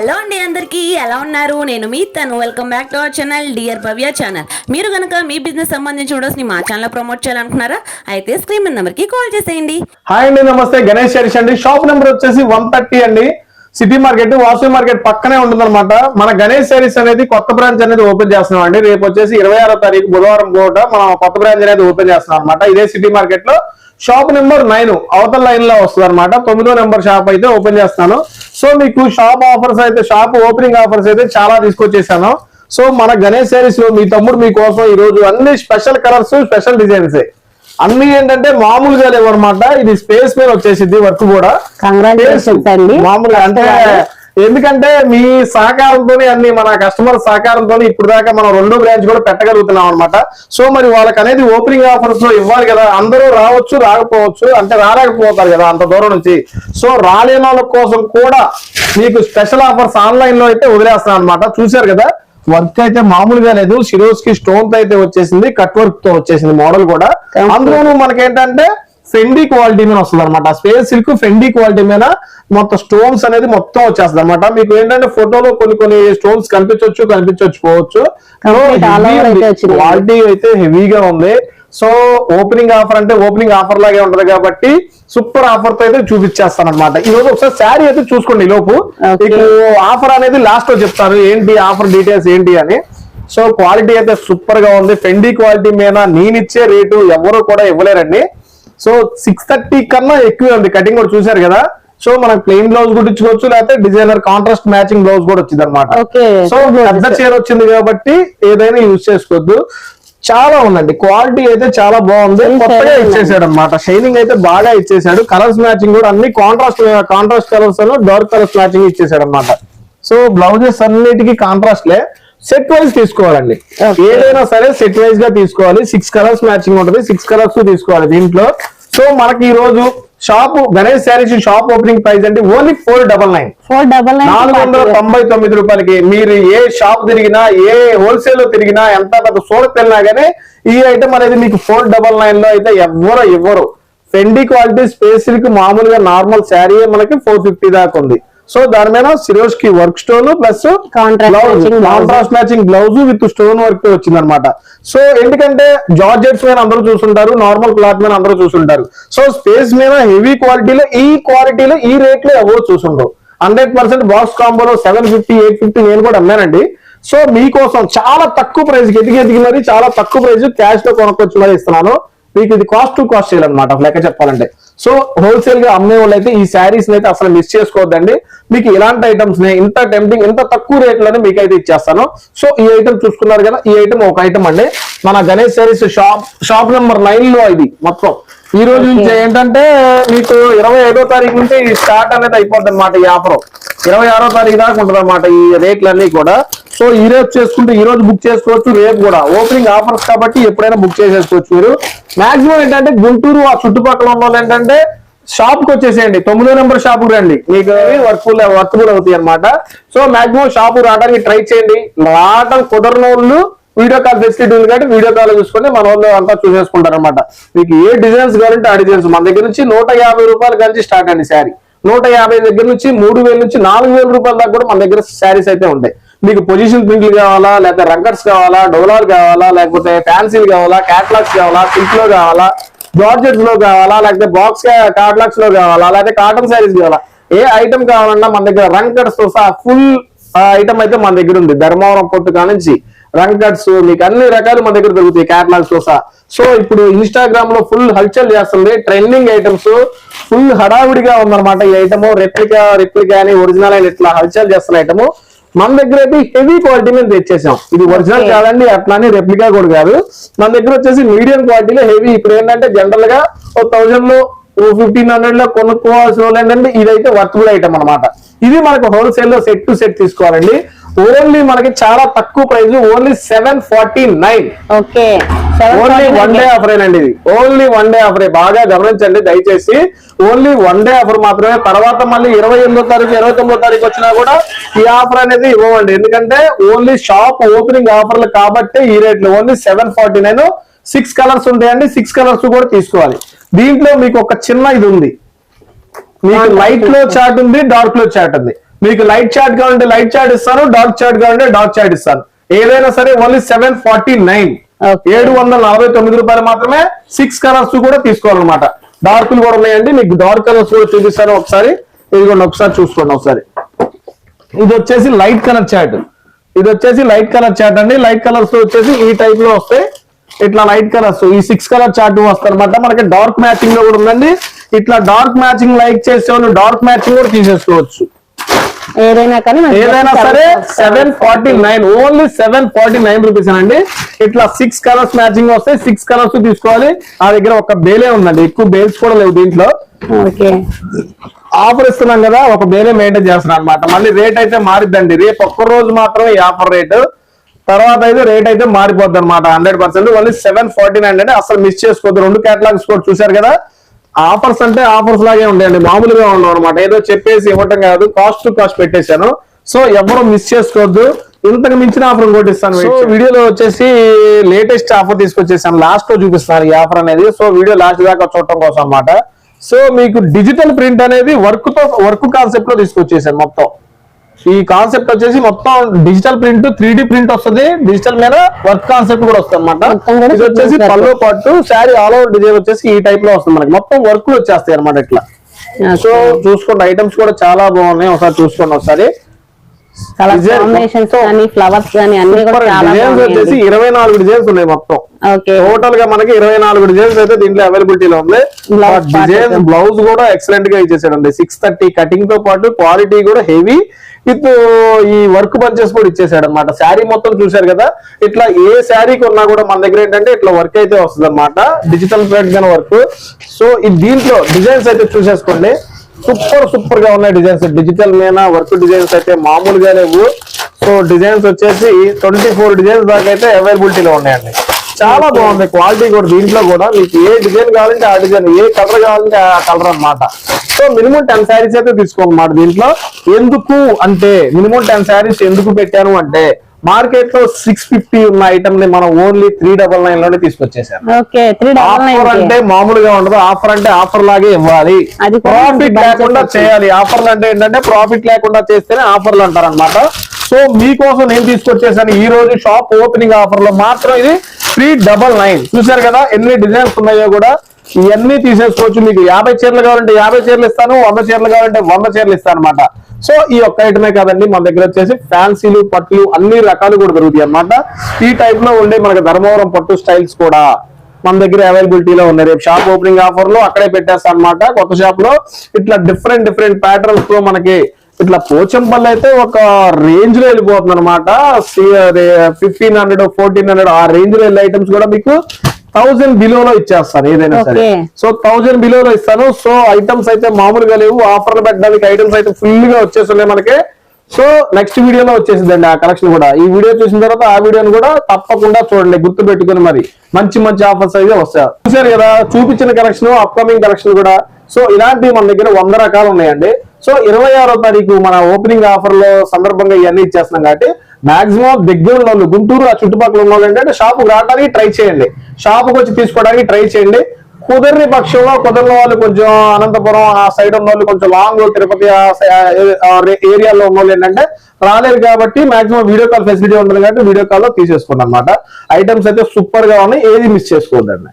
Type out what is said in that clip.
Hello అండి అందరికీ ఎలా ఉన్నారు? నేను మీ తను. Welcome back to our channel dear Bhavya channel మీరు కనుక మీ బిజినెస్ సంబంధించి వీడియోస్ని మా ఛానల్ ప్రమోట్ చేయాలనుకున్నారా? అయితే స్క్రీన్ మీద నెంబర్కి కాల్ చేసేయండి. హాయ్ అండి నమస్తే. గణేష్ హరీష్ అండి. షాప్ నెంబర్ వచ్చేసి వన్ థర్టీ అండి. సిటీ మార్కెట్ వాసు మార్కెట్ పక్కనే ఉంటుందన్నమాట. మన గణేష్ సారీస్ అనేది కొత్త బ్రాంచ్ అనేది ఓపెన్ చేస్తున్నాం అండి. రేపు వచ్చేసి ఇరవై ఆరో తారీఖు బుధవారం పూట మనం కొత్త బ్రాంచ్ అనేది ఓపెన్ చేస్తున్నాం అనమాట ఇదే సిటీ మార్కెట్లో. షాప్ నెంబర్ నైన్ అవతల లైన్లో వస్తుంది అనమాట తొమ్మిదో నెంబర్ షాప్ అయితే ఓపెన్ చేస్తాను సో మీకు షాప్ ఆఫర్స్ అయితే షాప్ ఓపెనింగ్ ఆఫర్స్ అయితే చాలా తీసుకొచ్చేసాను. సో మన గణేష్ సారీస్లో మీ తమ్ముడు మీకోసం ఈ రోజు అన్ని స్పెషల్ కలర్స్ స్పెషల్ డిజైన్స్ అన్ని ఏంటంటే మామూలుగా లేవన్నమాట. ఇది స్పేస్ మీద వచ్చేసింది వర్క్ కూడా. మామూలుగా అంటే ఎందుకంటే మీ సహకారంతో అన్ని మన కస్టమర్ సహకారంతో ఇప్పుడు దాకా మనం రెండో బ్రాంచ్ కూడా పెట్టగలుగుతున్నాం అనమాట సో మరి వాళ్ళకి అనేది ఓపెనింగ్ ఆఫర్స్లో ఇవ్వాలి కదా అందరూ రావచ్చు రాకపోవచ్చు అంటే రాలేకపోతారు కదా అంత దూరం నుంచి. సో రాలేని వాళ్ళ కోసం కూడా మీకు స్పెషల్ ఆఫర్స్ ఆన్లైన్లో అయితే వదిలేస్తాను అనమాట చూశారు కదా? వర్క్ అయితే మామూలుగా లేదు. సిరోస్కి స్టోన్తో అయితే వచ్చేసింది కట్ వర్క్తో వచ్చేసింది మోడల్ కూడా. అందులోనూ మనకేంటంటే ఫెండీ క్వాలిటీ మీద వస్తుంది అనమాట స్పేస్ సిల్క్ ఫెండీ క్వాలిటీ మీద మొత్తం స్టోన్స్ అనేది మొత్తం వచ్చేస్తుంది అనమాట మీకు ఏంటంటే ఫోటోలో కొన్ని కొన్ని స్టోన్స్ కనిపించవచ్చు కనిపించవచ్చు పోవచ్చు. క్వాలిటీ అయితే హెవీగా ఉంది. సో ఓపెనింగ్ ఆఫర్ అంటే ఓపెనింగ్ ఆఫర్ లాగే ఉంటది కాబట్టి సూపర్ ఆఫర్తో అయితే చూపించేస్తాను అనమాట ఈ రోజు ఒకసారి శారీ అయితే చూసుకోండి ఈ లోపు. మీకు ఆఫర్ అనేది లాస్ట్లో చెప్తాను ఏంటి ఆఫర్ డీటెయిల్స్ ఏంటి అని. సో క్వాలిటీ అయితే సూపర్గా ఉంది. ఫెండీ క్వాలిటీ మీద నేనిచ్చే రేటు ఎవరు కూడా ఇవ్వలేరండి. సో సిక్స్ థర్టీ కన్నా ఎక్కువే ఉంది. కటింగ్ కూడా చూసారు కదా? సో మనకు ప్లెయిన్ బ్లౌజ్ కూడా ఇచ్చుకోవచ్చు లేకపోతే డిజైనర్ కాంట్రాస్ట్ మ్యాచింగ్ బ్లౌజ్ కూడా వచ్చింది అనమాట. సో పెద్ద చీర వచ్చింది కాబట్టి ఏదైనా యూజ్ చేసుకోవద్దు. చాలా ఉందండి. క్వాలిటీ అయితే చాలా బాగుంది. కొత్తగా ఇచ్చేసాడు అనమాట షైనింగ్ అయితే బాగా ఇచ్చేసాడు. కలర్స్ మ్యాచింగ్ కూడా అన్ని contrast contrast colours dark colours matching ఇచ్చేసాడు అనమాట సో బ్లౌజెస్ అన్నిటికీ కాంట్రాస్ట్ లే. సెట్ వైజ్ తీసుకోవాలండి. ఏదైనా సరే సెట్ వైజ్గా తీసుకోవాలి. సిక్స్ కలర్స్ మ్యాచింగ్ ఉంటుంది. సిక్స్ కలర్స్ తీసుకోవాలి దీంట్లో. సో మనకి ఈ రోజు shop Ganesh Sarees shop opening price అంటే only four double nine four double నాలుగు వందల నైన్ తొంభై తొమ్మిది రూపాయలకి మీరు ఏ షాప్ తిరిగినా ఏ హోల్సేల్లో తిరిగినా ఎంత పెద్ద సూరత్ వెళ్ళినా గానీ ఈ ఐటమ్ అనేది మీకు ఫోర్ డబల్ నైన్లో అయితే ఎవ్వరు ఇవ్వరు. ఫెండీ క్వాలిటీ స్పేస్ సిల్క్ మామూలుగా నార్మల్ శారీ మనకి ఫోర్ ఫిఫ్టీ దాకా ఉంది. సో దాని మీద సిరోజ్కి work stone plus. Contrast matching blouse with stone work వచ్చింది అనమాట సో ఎందుకంటే జార్జెట్స్ మీద అందరూ చూసుంటారు నార్మల్ క్లాత్ మీద అందరూ చూసుంటారు. సో స్పేస్ మీద హెవీ క్వాలిటీలో ఈ క్వాలిటీలో ఈ రేట్లో ఎవరు చూసుండరు? హండ్రెడ్ పర్సెంట్ బాక్స్ కాంబోలో సెవెన్ ఫిఫ్టీ ఎయిట్ ఫిఫ్టీ నేను కూడా అమ్మానండి సో మీకోసం చాలా తక్కువ ప్రైస్ ఎదిగి ఎదిగి మరి చాలా తక్కువ ప్రైస్ క్యాష్లో కొనుక్కొచ్చి మరి ఇస్తున్నాను. మీకు ఇది కాస్ట్ టు కాస్ట్ చేయాలన్నమాట లెక్క చెప్పాలంటే. సో హోల్సేల్గా అమ్మే వాళ్ళు అయితే ఈ శారీస్ అయితే అసలు మిస్ చేసుకోవద్దండి. మీకు ఇలాంటి ఐటమ్స్ని ఇంత టెంప్టింగ్ ఇంత తక్కువ రేట్లోనే మీకు అయితే ఇచ్చేస్తాను. సో ఈ ఐటమ్ చూసుకున్నారు కదా ఈ ఐటమ్ ఒక ఐటమ్ అండి. మన Ganesh Sarees shop shop number నైన్లో ఇది మొత్తం. ఈ రోజు నుంచి ఏంటంటే మీకు ఇరవై ఐదో తారీఖు నుంచి స్టార్ట్ అనేది అయిపోద్ది అనమాట ఈ ఆఫర్. ఇరవై ఆరో తారీఖు దాకా ఉంటుంది అనమాట ఈ రేట్లన్నీ కూడా. సో ఈ రోజు చేసుకుంటే ఈ రోజు బుక్ చేసుకోవచ్చు రేపు కూడా. ఓపెనింగ్ ఆఫర్స్ కాబట్టి ఎప్పుడైనా బుక్ చేసేసుకోవచ్చు మీరు. మాక్సిమం ఏంటంటే గుంటూరు ఆ చుట్టుపక్కల ఉన్న ఏంటంటే షాప్కి వచ్చేసేయండి. తొమ్మిదో నెంబర్ షాప్ రండి. మీకు వర్క్ వర్క్ కూడా అవుతాయి అనమాట సో మాక్సిమం షాప్ రావడానికి ట్రై చేయండి. రావడం కుదరని వాళ్ళు వీడియో కాల్ ఫెసిలిటీ ఉంది కాబట్టి వీడియో కాల్ చూసుకొని మన వాళ్ళు అంతా చూసేసుకుంటారు అనమాట మీకు ఏ డిజైన్స్ కావాలంటే ఆ డిజైన్స్ మన దగ్గర నుంచి నూట యాభై రూపాయల నుంచి స్టార్ట్ అండి శారీ. నూట యాభై దగ్గర నుంచి మూడు వేల నుంచి నాలుగు వేల రూపాయల దాకా కూడా మన దగ్గర శారీస్ అయితే ఉంటాయి. మీకు పొజిషన్ ప్రింట్లు కావాలా లేకపోతే రంకర్స్ కావాలా డోలాలు కావాలా లేకపోతే ఫ్యాన్సీలు కావాలా క్యాట్లాగ్స్ కావాలా సిల్క్లో కావాలా జార్జెట్స్లో కావాలా లేకపోతే బాక్స్ క్యాట్లాగ్స్లో కావాలా లేకపోతే కాటన్ శారీస్ కావాలా ఏ ఐటమ్ కావాలన్నా మన దగ్గర రంకర్స్తో సహా ఫుల్ ఐటమ్ అయితే మన దగ్గర ఉంది. ధర్మవరం పొట్టు కానించి రంకట్స్ మీకు అన్ని రకాలు మన దగ్గర దొరుకుతాయి. క్యాటలాగ్స్లో సహా సో ఇప్పుడు ఇన్స్టాగ్రామ్లో ఫుల్ హల్చల్ చేస్తుంది. ట్రెండింగ్ ఐటమ్స్ ఫుల్ హడావిడిగా ఉందన్నమాట ఈ ఐటమ్ రెప్లికా రెప్లికా అని ఒరిజినల్ అని ఇట్లా హల్చల్ చేస్తున్న ఐటమ్ మన దగ్గర అయితే హెవీ క్వాలిటీ మేము తెచ్చేసాం. ఇది ఒరిజినల్ కాదండి అట్లా అని రెప్లికా కూడా కాదు. మన దగ్గర వచ్చేసి మీడియం క్వాలిటీలో హెవీ ఇప్పుడు ఏంటంటే జనరల్గా ఓ థౌజండ్లో ఫిఫ్టీన్ హండ్రెడ్లో కొనుక్కోవాల్సిన వాళ్ళు ఏంటంటే ఇదైతే వర్తబుల్ ఐటమ్ అనమాట ఇది మనకు హోల్సేల్లో సెట్ టు సెట్ తీసుకోవాలండి. ఓన్లీ మనకి చాలా తక్కువ price only seven forty nine okay. Only one day offer అండి ఇది. ఓన్లీ వన్ డే ఆఫర్ బాగా గమనించండి దయచేసి. ఓన్లీ వన్ డే ఆఫర్ మాత్రమే. తర్వాత మళ్ళీ ఇరవై ఎనిమిదో తారీఖు ఇరవై తొమ్మిదో తారీఖు వచ్చినా కూడా ఈ ఆఫర్ అనేది ఇవ్వండి ఎందుకంటే ఓన్లీ షాప్ ఓపెనింగ్ ఆఫర్లు కాబట్టి ఈ రేట్లు only seven forty nine six colours ఉంటాయండి. సిక్స్ కలర్స్ కూడా తీసుకోవాలి. దీంట్లో మీకు ఒక చిన్న ఇది ఉంది. మీకు లైట్లో చాట్ ఉంది డార్క్లో చాట్ ఉంది. మీకు లైట్ చార్ట్ కావాలంటే లైట్ చార్ట్ ఇస్తాను డార్క్ చార్ట్ కావాలంటే డార్క్ చార్ట్ ఇస్తాను. ఏదైనా సరే ఓన్లీ సెవెన్ ఫార్టీ నైన్. ఏడు వందల నలభై తొమ్మిది రూపాయలు మాత్రమే సిక్స్ కలర్స్ కూడా తీసుకోవాలన్నమాట. డార్క్లు కూడా ఉన్నాయండి మీకు డార్క్ కలర్స్ కూడా చూపిస్తాను ఒకసారి. ఇదిగోండి ఒకసారి చూసుకోండి ఒకసారి. ఇది వచ్చేసి లైట్ కలర్ చాట్ ఇది వచ్చేసి లైట్ కలర్ చాట్ అండి. లైట్ కలర్స్ వచ్చేసి ఈ టైప్లో వస్తాయి ఇట్లా లైట్ కలర్స్ ఈ సిక్స్ కలర్ చార్ట్ వస్తాయి అనమాట మనకి డార్క్ మ్యాచింగ్లో కూడా ఉందండి. ఇట్లా డార్క్ మ్యాచింగ్ లైక్ చేసే డార్క్ మ్యాచింగ్ కూడా తీసేసుకోవచ్చు. ఏదైనా కానీ ఏదైనా సరే seven forty nine only seven forty nine rupees అండి ఇట్లా సిక్స్ కలర్స్ మ్యాచింగ్ వస్తాయి. సిక్స్ కలర్స్ తీసుకోవాలి. ఆ దగ్గర ఒక బేలే ఉందండి. ఎక్కువ బేల్స్ కూడా లేవు దీంట్లో. ఆఫర్ ఇస్తున్నాం కదా ఒక బేలే మెయింటైన్ చేస్తున్నాం అనమాట మళ్ళీ రేట్ అయితే మారిద్దండి. రేపు ఒక్క రోజు మాత్రమే ఈ ఆఫర్ రేటు తర్వాత అయితే రేట్ అయితే మారిపోద్ది అనమాట hundred percent only seven forty nine అంటే అసలు మిస్ చేసుకోవద్దు. రెండు కేటలాగ్స్ కూడా చూశారు కదా. ఆఫర్స్ అంటే ఆఫర్స్ లాగే ఉంటాయండి మామూలుగా ఉండవు అనమాట ఏదో చెప్పేసి ఇవ్వటం కాదు. కాస్ట్ టు కాస్ట్ పెట్టేశాను. సో ఎవరు మిస్ చేసుకోవద్దు. ఇంతకు మించిన ఆఫర్ ఇంకోటి ఇస్తాను సో వీడియోలో వచ్చేసి లేటెస్ట్ ఆఫర్ తీసుకొచ్చేసాను. లాస్ట్లో చూపిస్తాను ఈ ఆఫర్ అనేది. సో వీడియో లాస్ట్ దాకా చూడటం కోసం అన్నమాట. సో మీకు డిజిటల్ ప్రింట్ అనేది వర్క్తో వర్క్ కాన్సెప్ట్లో తీసుకొచ్చేసాను మొత్తం. ఈ కాన్సెప్ట్ వచ్చేసి మొత్తం డిజిటల్ ప్రింట్ త్రీ ప్రింట్ వస్తుంది. డిజిటల్ మీద వర్క్ కాన్సెప్ట్ కూడా వస్తుంది అనమాట ఇది వచ్చేసి. పళ్ళు పట్టు శారీ ఆల్ ఓవర్ డిజైన్ వచ్చేసి ఈ టైప్లో వస్తుంది మనకి. మొత్తం వర్క్ వచ్చేస్తాయి అనమాట ఇట్లా. సో చూసుకోండి ఐటమ్స్ కూడా చాలా బాగున్నాయి. ఒకసారి చూసుకోండి ఒకసారి. కాంబినేషన్స్ మొత్తం కానీ ఫ్లవర్స్ కానీ అన్ని కూడా చాలా డిజైన్స్ వచ్చేసి బాగున్నాయి ఇరవై నాలుగు డిజైన్స్ ఉన్నాయి మొత్తం. ఓకే టోటల్గా మనకి ఇరవై నాలుగు డిజైన్స్ అయితే దీంట్లో అవైలబిలిటీలో ఉంది. బ్లౌజ్ కూడా ఎక్సలెంట్గా ఇచ్చేసాడండి. సిక్స్ థర్టీ కటింగ్తో పాటు క్వాలిటీ కూడా హెవీ విత్ ఈ వర్క్ బంచెస్ కూడా ఇచ్చేసాడు అనమాట శారీ మొత్తం చూశారు కదా? ఇట్లా ఏ శారీ కొన్నా కూడా మన దగ్గర ఏంటంటే ఇట్లా వర్క్ అయితే వస్తుంది డిజిటల్ ప్రింట్ వర్క్ సో ఈ దీంట్లో డిజైన్స్ అయితే చూసేసుకోండి. సూపర్ సూపర్గా ఉన్నాయి డిజైన్స్. డిజిటల్ మీద వర్క్ డిజైన్స్ అయితే మామూలుగా లేవు. సో డిజైన్స్ వచ్చేసి ట్వంటీ ఫోర్ డిజైన్స్ దాకా అయితే అవైలబిలిటీలో ఉన్నాయండి. చాలా బాగుంది. క్వాలిటీ కూడా దీంట్లో కూడా. మీకు ఏ డిజైన్ కావాలంటే ఆ డిజైన్ ఏ కలర్ కావాలంటే ఆ కలర్ అన్నమాట. సో మినిమం టెన్ శారీస్ అయితే తీసుకోవాలన్నమాట దీంట్లో. ఎందుకు అంటే మినిమం టెన్ శారీస్ ఎందుకు పెట్టాను అంటే మార్కెట్లో సిక్స్ ఫిఫ్టీ ఉన్న ఐటమ్ని మనం ఓన్లీ త్రీ డబల్ నైన్లోనే తీసుకొచ్చేసాం. ఆఫర్ అంటే మామూలుగా ఉండదు ఆఫర్ అంటే ఆఫర్ లాగే ఇవ్వాలి. ప్రాఫిట్ లేకుండా చేయాలి. ఆఫర్లు అంటే ఏంటంటే ప్రాఫిట్ లేకుండా చేస్తేనే ఆఫర్లు అంటారు అనమాట సో మీకోసం నేను తీసుకొచ్చేసాను ఈ రోజు షాప్ ఓపెనింగ్ ఆఫర్లో మాత్రం ఇది త్రీ డబల్ నైన్. చూసారు కదా ఎన్ని డిజైన్స్ ఉన్నాయో కూడా ఇవన్నీ తీసేసుకోవచ్చు. మీకు యాభై చీరలు కావాలంటే యాభై చీరలు ఇస్తాను వంద చీరలు కావాలంటే వంద చీరలు ఇస్తాను అనమాట సో ఈ ఒక్క ఐటమే కాదండి మన దగ్గర వచ్చేసి ఫ్యాన్సీలు పట్లు అన్ని రకాలు కూడా దొరుకుతాయి అన్నమాట. ఈ టైప్లో ఉండే మనకి ధర్మవరం పట్టు స్టైల్స్ కూడా మన దగ్గర అవైలబిలిటీలో ఉన్నాయి. రేపు షాప్ ఓపెనింగ్ ఆఫర్లో అక్కడే పెట్టేస్తాను అనమాట కొత్త షాప్లో ఇట్లా డిఫరెంట్ డిఫరెంట్ ప్యాటర్న్స్లో మనకి ఇట్లా పోచంపల్లి అయితే ఒక రేంజ్లో వెళ్ళిపోతుంది అనమాట ఫిఫ్టీన్ హండ్రెడ్ ఫోర్టీన్ హండ్రెడ్ ఆ రేంజ్లో వెళ్ళే ఐటమ్స్ కూడా మీకు థౌసండ్ బిలోలో ఇచ్చేస్తాను ఏదైనా సరే. సో థౌసండ్ బిలోలో ఇస్తాను. సో ఐటమ్స్ అయితే మామూలుగా లేవు. ఆఫర్లు పెట్టడానికి ఐటమ్స్ అయితే ఫుల్గా వచ్చేస్తున్నాయి మనకి. సో నెక్స్ట్ వీడియోలో వచ్చేసిందండి ఆ కలెక్షన్ కూడా. ఈ వీడియో చూసిన తర్వాత ఆ వీడియోని కూడా తప్పకుండా చూడండి గుర్తు పెట్టుకుని మరి. మంచి మంచి ఆఫర్స్ అయితే వస్తాయి. చూసారు కదా చూపించిన కలెక్షన్ అప్కమింగ్ కలెక్షన్ కూడా. సో ఇలాంటివి మన దగ్గర వంద రకాలు ఉన్నాయండి. సో ఇరవై ఆరో తారీఖు మన ఓపెనింగ్ ఆఫర్లో సందర్భంగా ఇవన్నీ ఇచ్చేస్తున్నాం కాబట్టి మాక్సిమం దగ్గర ఉన్న వాళ్ళు గుంటూరు ఆ చుట్టుపక్కల ఉన్న వాళ్ళు ఏంటంటే షాపుకు రావడానికి ట్రై చేయండి. షాపుకి వచ్చి తీసుకోవడానికి ట్రై చేయండి. కుదరని పక్షంలో కుదరని వాళ్ళు కొంచెం అనంతపురం ఆ సైడ్ ఉన్న వాళ్ళు కొంచెం లాంగ్ తిరుపతి ఏరియాలో ఉన్న వాళ్ళు ఏంటంటే రాలేరు కాబట్టి మాక్సిమం వీడియో కాల్ ఫెసిలిటీ ఉంటుంది కాబట్టి వీడియో కాల్లో తీసేసుకోండి అనమాట ఐటమ్స్ అయితే సూపర్గా ఉన్నాయి ఏది మిస్ చేసుకోవద్దండి.